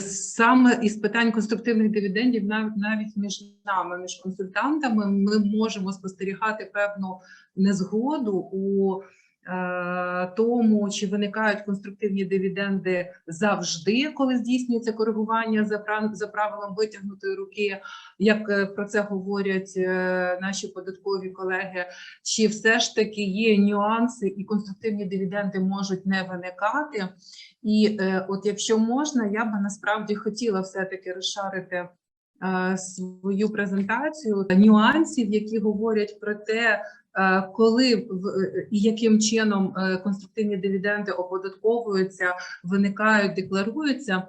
Саме із питань конструктивних дивідендів, навіть між нами, між консультантами, ми можемо спостерігати певну незгоду у тому, чи виникають конструктивні дивіденди завжди, коли здійснюється коригування за за правилом витягнутої руки, як е, про це говорять е, наші податкові колеги. Чи все ж таки є нюанси і конструктивні дивіденди можуть не виникати? І е, от якщо можна, я би насправді хотіла все-таки розшарити е, свою презентацію нюансів, які говорять про те, е, коли е, і яким чином е, конструктивні дивіденди оподатковуються, виникають, декларуються.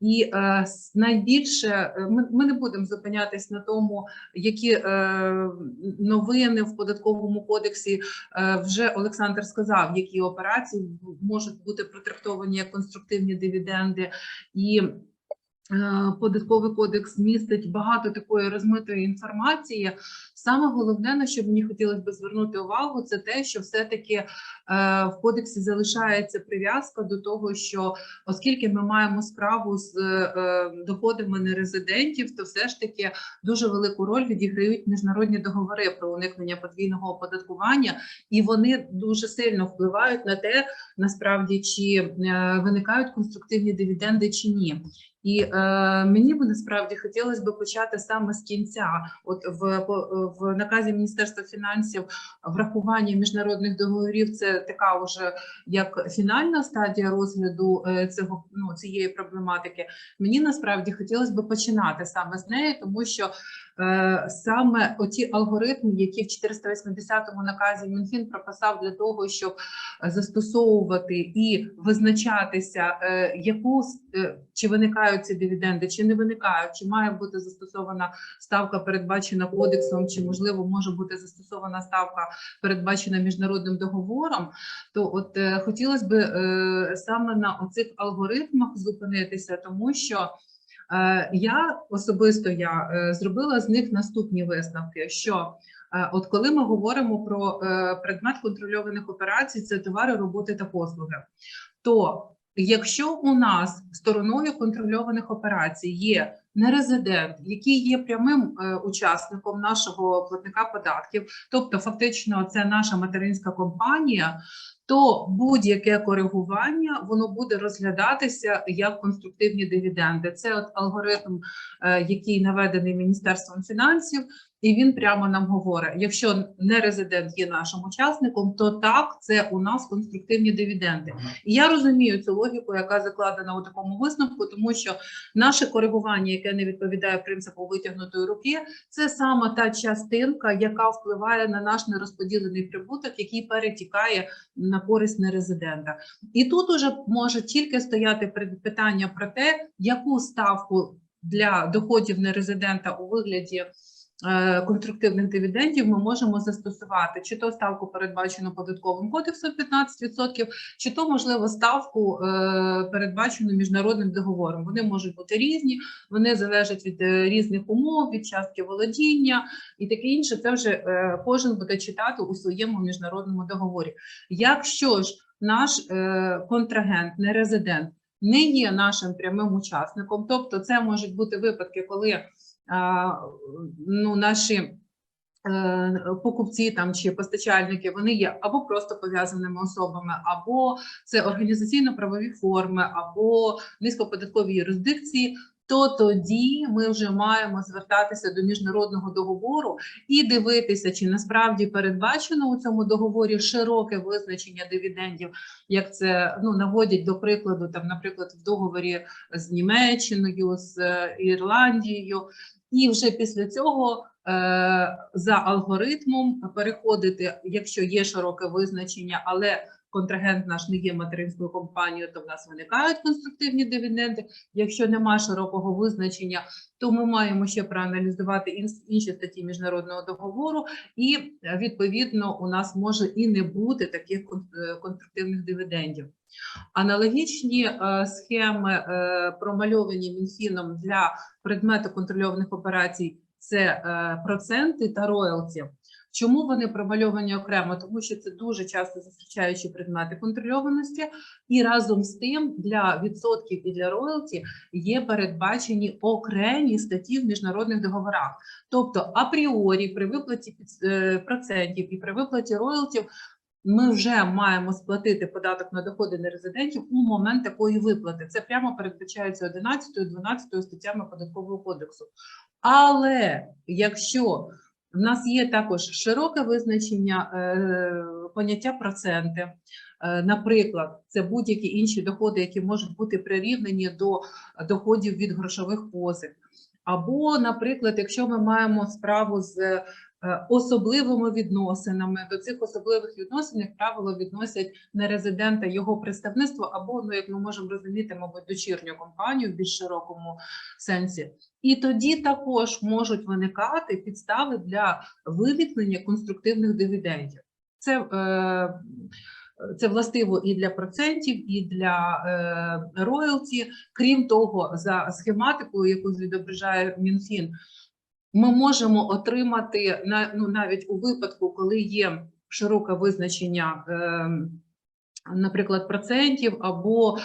І е, найбільше е, ми, ми не будемо зупинятись на тому, які е, новини в податковому кодексі Е, Вже Олександр сказав, які операції можуть бути протрактовані як конструктивні дивіденди, і е, податковий кодекс містить багато такої розмитої інформації. Саме головне, на що мені хотілося б звернути увагу, це те, що все-таки е, в кодексі залишається прив'язка до того, що оскільки ми маємо справу з е, доходами нерезидентів, то все ж таки дуже велику роль відіграють міжнародні договори про уникнення подвійного оподаткування і вони дуже сильно впливають на те, насправді чи е, виникають конструктивні дивіденди чи ні. І е, мені би насправді хотілося б почати саме з кінця. От в, по- в наказі Міністерства фінансів врахування міжнародних договорів це така вже як фінальна стадія розгляду е, цього ну цієї проблематики. Мені насправді хотілося б починати саме з неї, тому що саме оті алгоритми, які в 480-му наказі Мінфін прописав для того, щоб застосовувати і визначатися, е, яку е, чи виникають ці дивіденди, чи не виникають, чи має бути застосована ставка, передбачена кодексом, чи можливо може бути застосована ставка, передбачена міжнародним договором. То от е, хотілося б е, саме на оцих алгоритмах зупинитися, тому що. Е, Я особисто я е, зробила з них наступні висновки. Що е, от коли ми говоримо про предмет контрольованих операцій, це товари, роботи та послуги, то якщо у нас стороною контрольованих операцій є нерезидент, який є прямим учасником нашого платника податків, тобто фактично це наша материнська компанія, то будь-яке коригування воно буде розглядатися як конструктивні дивіденди. Це от алгоритм, е, який наведений Міністерством фінансів, і він прямо нам говорить: якщо не резидент є нашим учасником, то так це у нас конструктивні дивіденди. І я розумію цю логіку, яка закладена у такому висновку, тому що наше коригування, яке не відповідає принципу витягнутої руки, це саме та частинка, яка впливає на наш нерозподілений прибуток, який перетікає на користь нерезидента. І тут уже може тільки стояти питання про те, яку ставку для доходів нерезидента у вигляді конструктивних дивідендів ми можемо застосувати, чи то ставку передбачену податковим кодексом 15%, чи то можливо ставку е, передбачену міжнародним договором. Вони можуть бути різні, вони залежать від е, різних умов, від частки володіння і таке інше. Це вже е, кожен буде читати у своєму міжнародному договорі. Якщо ж наш е, контрагент, не резидент, не є нашим прямим учасником, тобто це можуть бути випадки, коли ну, наші е, покупці там чи постачальники вони є або просто пов'язаними особами, або це організаційно-правові форми, або низькоподаткові юрисдикції. То тоді ми вже маємо звертатися до міжнародного договору і дивитися, чи насправді передбачено у цьому договорі широке визначення дивідендів, як це ну наводять до прикладу, там, наприклад, в договорі з Німеччиною, з е, Ірландією, і вже після цього е, за алгоритмом переходити, якщо є широке визначення, але контрагент наш не є материнською компанією, то в нас виникають конструктивні дивіденди. Якщо немає широкого визначення, то ми маємо ще проаналізувати інші статті міжнародного договору, і е, відповідно у нас може і не бути таких е, конструктивних дивідендів. Аналогічні е, схеми промальовані Мінфіном для предмету контрольованих операцій це проценти та роялті. Чому вони промальовані окремо? Тому що це дуже часто зустрічаючі предмети контрольованості, і разом з тим для відсотків і для роялті є передбачені окремі статті в міжнародних договорах. Тобто, апріорі при виплаті е, процентів і при виплаті роялтів ми вже маємо сплатити податок на доходи нерезидентів у момент такої виплати. Це прямо передбачається 11 12 статтями податкового кодексу. Але якщо в нас є також широке визначення е, поняття проценти, е, наприклад, це будь-які інші доходи, які можуть бути прирівнені до доходів від грошових позик. Або, наприклад, якщо ми маємо справу з е, особливими відносинами, до цих особливих відносин, як правило, відносять нерезидента його представництво, або, ну як ми можемо розуміти, мабуть, дочірню компанію в більш широкому сенсі. І тоді також можуть виникати підстави для виникнення конструктивних дивідендів. Це, е, це властиво і для процентів, і для е, роялті. Крім того, за схематикою, яку відображає МінФін, ми можемо отримати ну навіть у випадку, коли є широке визначення. Наприклад, процентів, або е,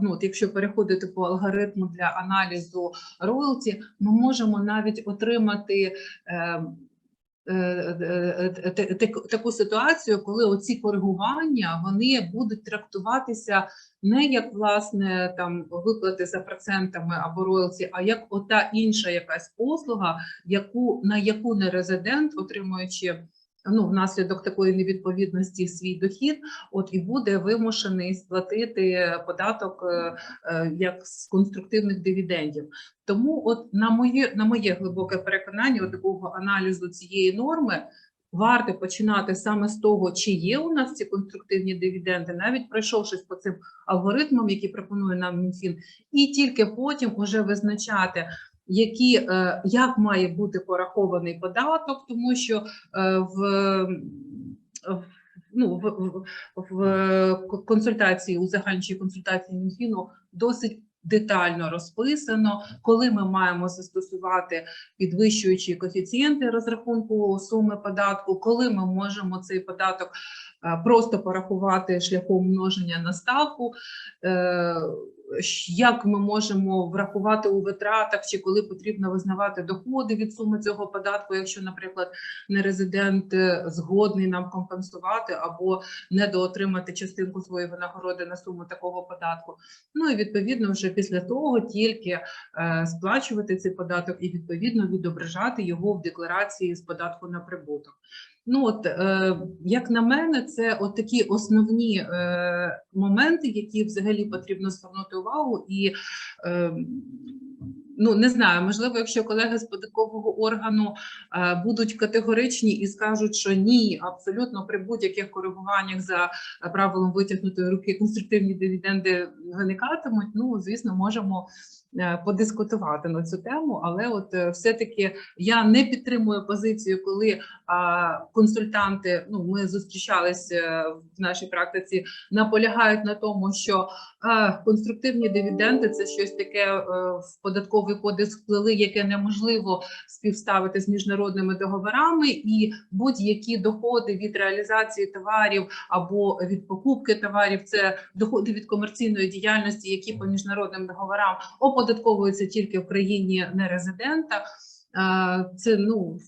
ну, от якщо переходити по алгоритму для аналізу роялті, ми можемо навіть отримати е, е, таку ситуацію, коли оці коригування вони будуть трактуватися не як власне там виплати за процентами або роялті, а як ота інша якась послуга, яку на яку не резидент, отримуючи ну внаслідок такої невідповідності свій дохід, от і буде вимушений сплатити податок е, е, як з конструктивних дивідендів. Тому, от на моє на моє глибоке переконання, от такого аналізу цієї норми. Варто починати саме з того, чи є у нас ці конструктивні дивіденди, навіть пройшовшись по цим алгоритмам, які пропонує нам Мінфін, і тільки потім уже визначати, які е, як має бути порахований податок, тому що е, в, ну, в, в, в консультації у загальній консультації Мінфіну досить детально розписано, коли ми маємо застосувати підвищуючі коефіцієнти розрахунку суми податку, коли ми можемо цей податок е, просто порахувати шляхом множення на ставку. Як ми можемо врахувати у витратах, чи коли потрібно визнавати доходи від суми цього податку, якщо, наприклад, нерезидент е, згодний нам компенсувати або недоотримати частинку своєї винагороди на суму такого податку. Ну і відповідно, вже після того тільки е, сплачувати цей податок і відповідно відображати його в декларації з податку на прибуток. Ну от е, як на мене, це от такі основні е, моменти, які взагалі потрібно звернути увагу, і е, ну не знаю, можливо, якщо колеги з податкового органу е, будуть категоричні і скажуть, що ні, абсолютно при будь-яких коригуваннях за е, правилом витягнутої руки конструктивні дивіденди виникатимуть. Ну звісно, можемо е, подискутувати на цю тему, але от е, все-таки я не підтримую позицію, коли а, консультанти, ну ми зустрічалися в нашій практиці, наполягають на тому, що а, конструктивні дивіденди це щось таке е, в податковий кодекс вплили, яке неможливо співставити з міжнародними договорами, і будь-які доходи від реалізації товарів або від покупки товарів, це доходи від комерційної діяльності, які по міжнародним договорам оподатковуються тільки в країні нерезидента. Е, Це ну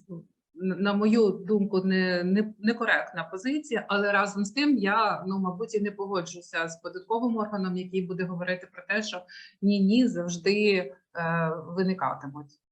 на мою думку, не, не некоректна позиція, але разом з тим я ну мабуть і не погоджуся з податковим органом, який буде говорити про те, що ні, ні завжди е, виникатимуть.